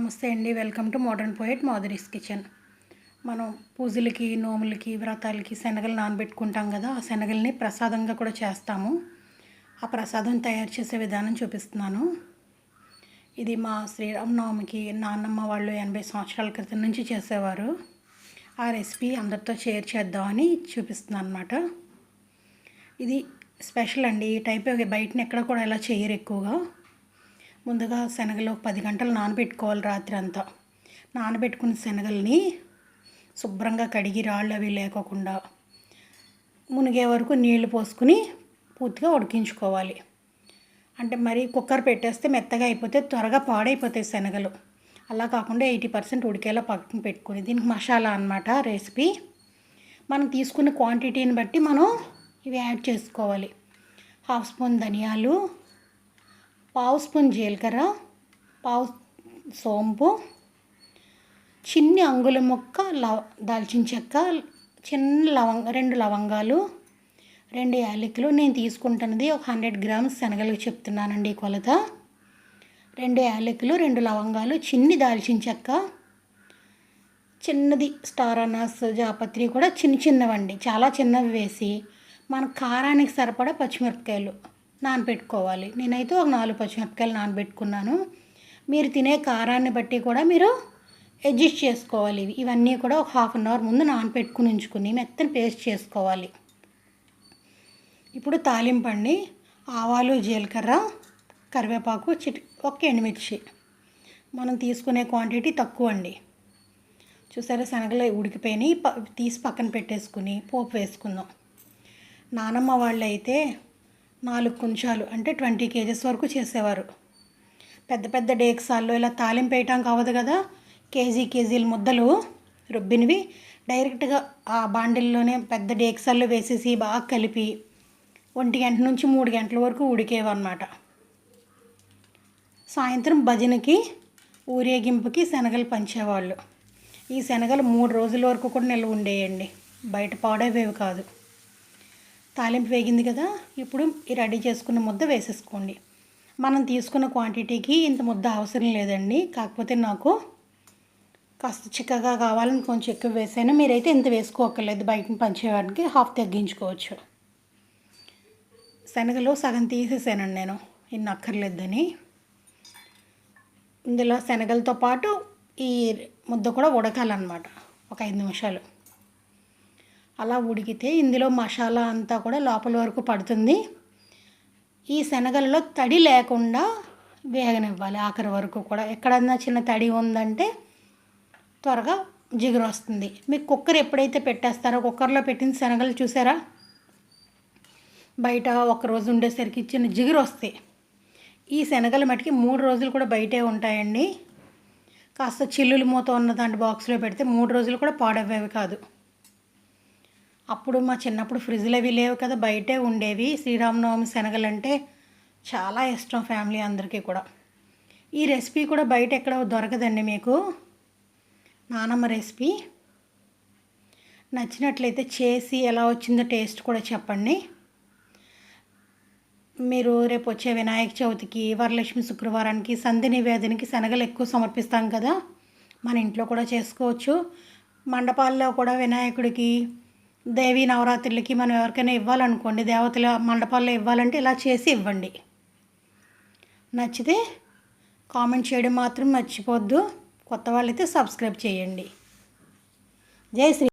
నమస్తే అండి. Welcome to modern poet Madhuri's kitchen. మనం పూజలకి నోములకి వ్రతాలకి శనగలు నానబెట్టుకుంటాం కదా ఆ శనగల్ని ప్రసాదంగా కూడా చేస్తాము. ఆ ప్రసాదం తయారు చేసే విధానం చూపిస్తున్నాను. ఇది మా శ్రీరామనవమికి నాన్నమ్మ వాళ్ళు ఎనభై సంవత్సరాల క్రితం నుంచి చేసేవారు. ఆ రెసిపీ అందరితో షేర్ చేద్దామని చూపిస్తున్నాను అనమాట ఇది స్పెషల్ అండి. ఈ టైప్ బయటని ఎక్కడ కూడా ఇలా చేయరు ఎక్కువగా. ముందుగా శనగలు పది గంటలు నానబెట్టుకోవాలి రాత్రి అంతా. నానబెట్టుకున్న శనగల్ని శుభ్రంగా కడిగి రాళ్ళు అవి లేకోకుండా మునిగే వరకు నీళ్ళు పోసుకుని పూర్తిగా ఉడికించుకోవాలి. అంటే మరి కుక్కర్ పెట్టేస్తే మెత్తగా అయిపోతే త్వరగా పాడైపోతాయి శనగలు. అలా కాకుండా ఎయిటీ పర్సెంట్ ఉడికేలా పక్కన పెట్టుకుని దీనికి మసాలా అనమాట రెసిపీ. మనం తీసుకున్న క్వాంటిటీని బట్టి మనం ఇవి యాడ్ చేసుకోవాలి. హాఫ్ స్పూన్ ధనియాలు పావు స్పూన్ జీలకర్ర పావు సోంపు చిన్ని అంగుళ ముక్క లవ దాల్చిన చెక్క చిన్న లవంగ రెండు లవంగాలు రెండు యాలకులు. నేను తీసుకుంటున్నది ఒక హండ్రెడ్ గ్రామ్స్ శనగలు చెప్తున్నానండి కొలత. రెండు యాలకులు రెండు లవంగాలు చిన్ని దాల్చిన చెక్క చిన్నది స్టార్ అనాస్ జాపత్రి కూడా చిన్న చిన్నవండి. చాలా చిన్నవి వేసి మన కారానికి సరిపడా పచ్చిమిరపకాయలు. నానబెట్టుకోవాలి. నేనైతే ఒక నాలుగు పచ్చిమిరపకాయలు నానబెట్టుకున్నాను. మీరు తినే కారాన్ని బట్టి కూడా మీరు అడ్జస్ట్ చేసుకోవాలి. ఇవి ఇవన్నీ కూడా ఒక హాఫ్ అన్ అవర్ ముందు నానబెట్టుకుని ఉంచుకుని మెత్తని పేస్ట్ చేసుకోవాలి. ఇప్పుడు తాలింపండి ఆవాలు జీలకర్ర కరివేపాకు చిటి ఒక ఎండుమిర్చి. మనం తీసుకునే క్వాంటిటీ తక్కువ అండి. చూసారా శనగలు ఉడికిపోయినాయి. ప తీసి పక్కన పెట్టేసుకుని పోపు వేసుకుందాం. నానమ్మ వాళ్ళు అయితే నాలుగు కుంచాలు అంటే ట్వంటీ కేజెస్ వరకు చేసేవారు. పెద్ద పెద్ద డేక్సాల్లో ఇలా తాలింపు వేయటానికి అవ్వదు కదా? కేజీ కేజీల ముద్దలు రుబ్బినవి. డైరెక్ట్గా ఆ బాండిల్లోనే పెద్ద డేక్సాల్లో వేసేసి బాగా కలిపి ఒంటి గంట నుంచి మూడు గంటల వరకు ఉడికేవన్నమాట. సాయంత్రం భజనకి ఊరేగింపుకి శనగలు పంచేవాళ్ళు. ఈ శనగలు మూడు రోజుల వరకు కూడా నిల్వ ఉండేయండి. బయట పాడేవేవి కాదు. తాలింపు వేగింది కదా ఇప్పుడు ఈ రెడీ చేసుకున్న ముద్ద వేసేసుకోండి. మనం తీసుకున్న క్వాంటిటీకి ఇంత ముద్ద అవసరం లేదండి. కాకపోతే నాకు కాస్త చిక్కగా కావాలని కొంచెం ఎక్కువ వేసాను. మీరైతే ఇంత వేసుకోకర్లేదు. బయటని పంచేవాడికి హాఫ్ తగ్గించుకోవచ్చు. శనగలు సగం తీసేసానండి నేను. ఇన్ని అక్కర్లేదని ఇందులో శనగలతో పాటు ఈ ముద్ద కూడా ఉడకాలన్నమాట. ఒక ఐదు నిమిషాలు. అలా ఉడికితే ఇందులో మసాలా అంతా కూడా లోపల వరకు పడుతుంది. ఈ శనగలలో తడి లేకుండా వేగనివ్వాలి. ఆఖరి వరకు కూడా ఎక్కడన్నా చిన్న తడి ఉందంటే త్వరగా జిగురు వస్తుంది. మీకు కుక్కర్ ఎప్పుడైతే పెట్టేస్తారో కుక్కర్లో పెట్టిన శనగలు చూసారా? బయట ఒకరోజు ఉండేసరికి చిన్న జిగురు వస్తాయి. ఈ శనగలు మటుకి మూడు రోజులు కూడా బయటే ఉంటాయండి. కాస్త చిల్లులు మూత ఉన్న దాంట్లో బాక్స్లో పెడితే మూడు రోజులు కూడా పాడవేవి కాదు. అప్పుడు మా చిన్నప్పుడు ఫ్రిడ్జ్లు అవి లేవు కదా బయటే ఉండేవి. శ్రీరామనవమి శనగలు అంటే చాలా ఇష్టం ఫ్యామిలీ అందరికీ కూడా. ఈ రెసిపీ కూడా బయట ఎక్కడ దొరకదండి మీకు. నానమ్మ రెసిపీ. నచ్చినట్లయితే చేసి ఎలా వచ్చిందో టేస్ట్ కూడా చెప్పండి. మీరు రేపు వచ్చే వినాయక చవితికి వరలక్ష్మి శుక్రవారానికి సంధి నివేదనకి శనగలు ఎక్కువ సమర్పిస్తాం కదా. మన ఇంట్లో కూడా చేసుకోవచ్చు. మండపాల్లో కూడా వినాయకుడికి దేవీ నవరాత్రులకి మనం ఎవరికైనా ఇవ్వాలనుకోండి దేవతల మండపాల్లో ఇవ్వాలంటే ఇలా చేసి ఇవ్వండి. నచ్చితే కామెంట్ చేయడం మాత్రం మర్చిపోద్దు. కొత్త వాళ్ళైతే సబ్స్క్రైబ్ చేయండి. జై శ్రీ